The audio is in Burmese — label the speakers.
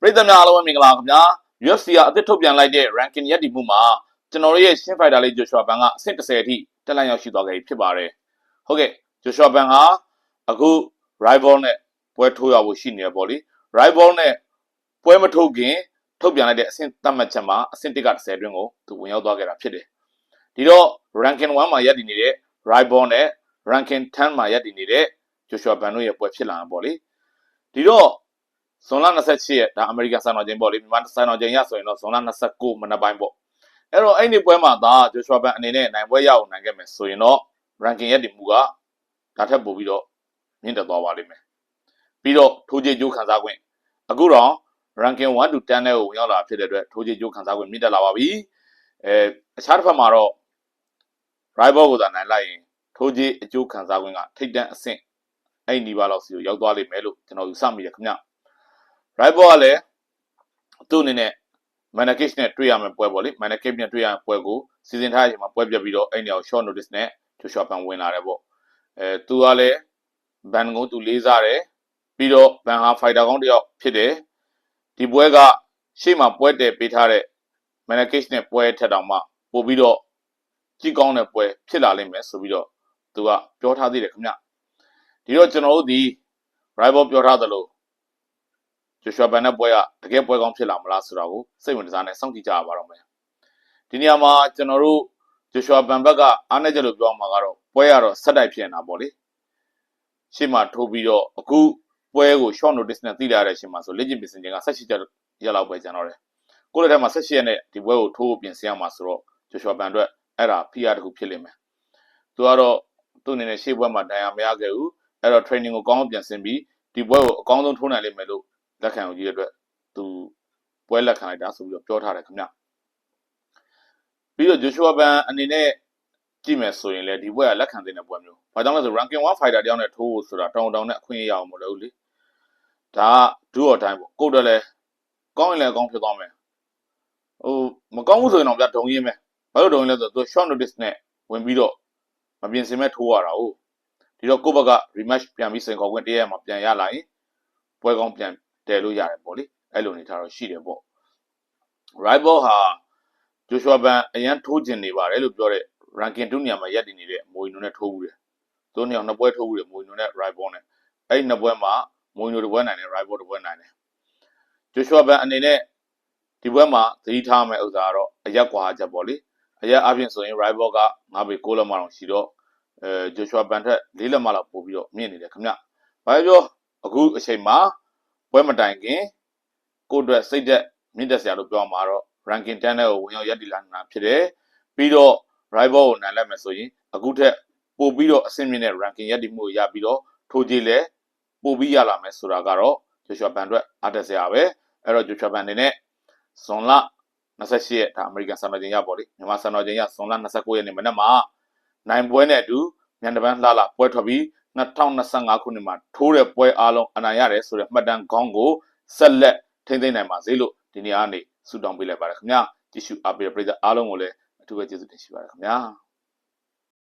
Speaker 1: ပရိသတ်များအားလုံးပဲမင်္ဂလာပါခင်ဗျာ UFC ကအသစ်ထုတ်ပြန်လိုက်တဲ့ ranking ရက်တည်မှုမှာကျွန်တော်တို့ရဲ့ရှင်းဖိုက်တာလေးဂျိုရှွာဘန်ကအဆင့်30အထိတက်လိုက်ရောက်ရှိသွားခဲ့ပြီဖြစ်ပါတယ်ဟုတ်ကဲ့ဂျိုရှွာဘန်ဟာအခု rival နဲ့ပွဲထိုးရဖို့ရှိနေရပေါ့လေ rival နဲ့ပွဲမထုတ်ခင်ထုတ်ပြန်လိုက်တဲ့အဆင့်သတ်မှတ်ချက်မှာအဆင့်1က30အတွင်းကိုသူဝင်ရောက်သွားခဲ့တာဖြစ်တယ်ဒီတော့ ranking 1မှာရပ်တည်နေတဲ့ rival နဲ့ ranking 10မှာရပ်တည်နေတဲ့ဂျိုရှွာဘန်တို့ရဲ့ပွဲဖြစ်လာတာပေါ့လေဒီတော့ ဇွန်လ28ရက်ဒါအမေရိကန်စံတော်ချိန်ပေါ့လေမြန်မာစံတော်ချိန်ရဆိုရင်တော့ဇွန်လ29မနက်ပိုင်းပေါ့အဲ့တော့အဲ့ဒီပွဲမှာဒါဂျိုရှွာဘန်အနေနဲ့နိုင်ပွဲရအောင်နိုင်ခဲ့မယ်ဆိုရင်တော့ ranking ရက်တင်မှုကဒါထက်ပိုပြီးတော့မြင့်တက်သွားပါလိမ့်မယ်ပြီးတော့ထိုးချေကျိုးခံစားခွင့်အခုတော့ ranking 1 to 10နဲ့ကိုဝင်ရောက်လာဖြစ်တဲ့အတွက်ထိုးချေကျိုးခံစားခွင့်မြင့်တက်လာပါပြီအဲအခြားတစ်ဖက်မှာတော့ rival ကိုသာနိုင်လိုက်ရင်ထိုးချေအကျိုးခံစားခွင့်ကထိတ်တန့်အဆင့်အဲ့ဒီနီးပါးလောက်စီကိုရောက်သွားလိမ့်မယ်လို့ကျွန်တော်ယူဆမိတယ်ခင်ဗျာ right ball ကလည်းသူ့အနေနဲ့ manakage နဲ့တွေ့ရမယ့်ပွဲပေါ့လေ manakage နဲ့တွေ့ရမယ့်ပွဲကိုစီစဉ်ထားတဲ့အချိန်မှာပွဲပြတ်ပြီးတော့အဲ့နေရာကို short notice နဲ့ Joshua Pan ဝင်လာတယ်ပေါ့အဲသူကလည်းဘန်ကိုသူလေးစားတယ်ပြီးတော့ဘန်ဟာ fighter ကောင်းတစ်ယောက်ဖြစ်တယ်ဒီပွဲကရှေ့မှာပွဲတည်ပေးထားတဲ့ manakage နဲ့ပွဲထက်တောင်မှပို့ပြီးတော့ကြည့်ကောင်းတဲ့ပွဲဖြစ်လာလိမ့်မယ်ဆိုပြီးတော့သူကပြောထားသေးတယ်ခင်ဗျဒီတော့ကျွန်တော်တို့ဒီ rival ပြောထားသလို ဂျိုရှွာဘန်နဲ့ပွဲကတကယ်ပွဲကောင်းဖြစ်လာမလားဆိုတာကိုစိတ်ဝင်စားနေစောင့်ကြည့်ကြရပါတော့မယ်ဒီနေရာမှာကျွန်တော်တို့ဂျိုရှွာဘန်ဘက်ကအားနေကြလို့ပြောမှာကတော့ပွဲကတော့ဆက်တိုက်ဖြစ်နေတာပေါ့လေရှေ့မှာထိုးပြီးတော့အခုပွဲကို short notice နဲ့သိလာတဲ့အချိန်မှာဆိုလက်ကျင်ပြင်ဆင်ခြင်းက18ချက်ရက်လောက်ပဲကျန်တော့တယ်ကိုယ့်လက်ထက်မှာ18ရက်နဲ့ဒီပွဲကိုထိုးပြင်ဆင်ရမှာဆိုတော့ဂျိုရှွာဘန်အတွက်အဲ့ဒါ PR တစ်ခုဖြစ်လိမ့်မယ်သူကတော့သူ့အနေနဲ့ရှေ့ပွဲမှာဒဏ်ရာမရခဲ့ဘူးအဲ့တော့ training ကိုကောင်းအောင်ပြင်ဆင်ပြီးဒီပွဲကိုအကောင်းဆုံးထိုးနိုင်လိမ့်မယ်လို့ လက်ခံယူကြီးတဲ့အတွက်သူပွဲလက်ခံလိုက်တာဆိုပြီးတော့ပြောထားတယ်ခင်ဗျပြီးတော့ Joshua Ban အနေနဲ့ကြည့်မယ်ဆိုရင်လည်းဒီပွဲကလက်ခံတဲ့ပွဲမျိုး။ဘာကြောင့်လဲဆို ranking 1 fighter တယောက်နဲ့ထိုးဖို့ဆိုတာတောင်းတောင်းနဲ့အခွင့်အရေးရအောင်မလို့လေ။ဒါကဒူအော်တိုင်းပေါ့။ကိုယ်တည်းလဲကောင်းရင်လည်းကောင်းဖြစ်သွားမယ်။ဟိုမကောင်းဘူးဆိုရင်တော့ဗျဒုံရင်းပဲ။ဘာလို့ဒုံရင်းလဲဆိုတော့သူ short notice နဲ့ဝင်ပြီးတော့မပြင်ဆင်မဲ့ထိုးရတာဟုတ်။ဒီတော့ကိုယ့်ဘက်က rematch ပြန်ပြီးစင်ခေါ်ခွင့်တရက်မှာပြန်ရလာရင်ပွဲကောင်းပြန် တည်လို့ရတယ်ပေါ့လေအဲ့လိုအနေထားတော့ရှိတယ်ပေါ့ rival ဟာ Joshua Ban အရန်ထိုးကျင်နေပါတယ်လို့ပြောတဲ့ ranking 2နေရာမှာရပ်တည်နေတဲ့မိုင်နိုနဲ့ထိုးဘူးတယ်သူနှစ်ယောက်နှစ်ပွဲထိုးဘူးတယ်မိုင်နိုနဲ့ rival နဲ့အဲ့ဒီနှစ်ပွဲမှာမိုင်နိုတစ်ပွဲနိုင်တယ် rival တစ်ပွဲနိုင်တယ် Joshua Ban အနေနဲ့ဒီပွဲမှာသတိထားမယ့်ဥစ္စာကတော့အရက်ကွာချက်ပေါ့လေအရက်အပြင်ဆိုရင် rival က9ပေ6လက်မလောက်ရှိတော့အဲ Joshua Ban ထက်4လက်မလောက်ပို့ပြီးတော့မြင့်နေတယ်ခင်ဗျ။ဘာပြောအခုအချိန်မှာ ပွဲမတိုင်ခင်ကိုအတွက်စိတ်သက်မြင့်တက်စရာလို့ပြောမှာတော့ ranking 10နဲ့ကိုဝင်ရောက်ရပ်တည်လာနေတာဖြစ်တယ်ပြီးတော့ rival ကိုနိုင်လိုက်မယ်ဆိုရင်အခုထက်ပိုပြီးတော့အဆင့်မြင့်တဲ့ ranking ရပ်တည်မှုကိုရပြီးတော့ထိုးကြည့်လဲပိုပြီးရလာမယ်ဆိုတာကတော့ Joshua Ban အတွက်အားတက်စရာပဲအဲ့တော့ Joshua Ban အနေနဲ့ဇွန်လ28ရက်ဒါအမေရိကန်စံတော်ချိန်ရပေါ့လေမြန်မာစံတော်ချိန်ရဇွန်လ29ရက်နေ့မနက်မှာနိုင်ပွဲနဲ့အတူမြန်တပန်းလှလှပွဲထွက်ပြီး 2025ခုနှစ်မှာထိုးတဲ့ပွဲအားလုံးအနိုင်ရတယ်ဆိုတဲ့မှတ်တမ်းခေါင်းကိုဆက်လက်ထိမ့်သိမ့်နိုင်ပါစေလို့ဒီနေ့အားနေဆုတောင်းပေးလိုက်ပါတယ်ခင်ဗျာကြည့်ရှုအားပေးတဲ့ပရိသတ်အားလုံးကိုလည်းအထူးပဲကျေးဇူးတင်ရှိပါတယ်ခင်ဗျာ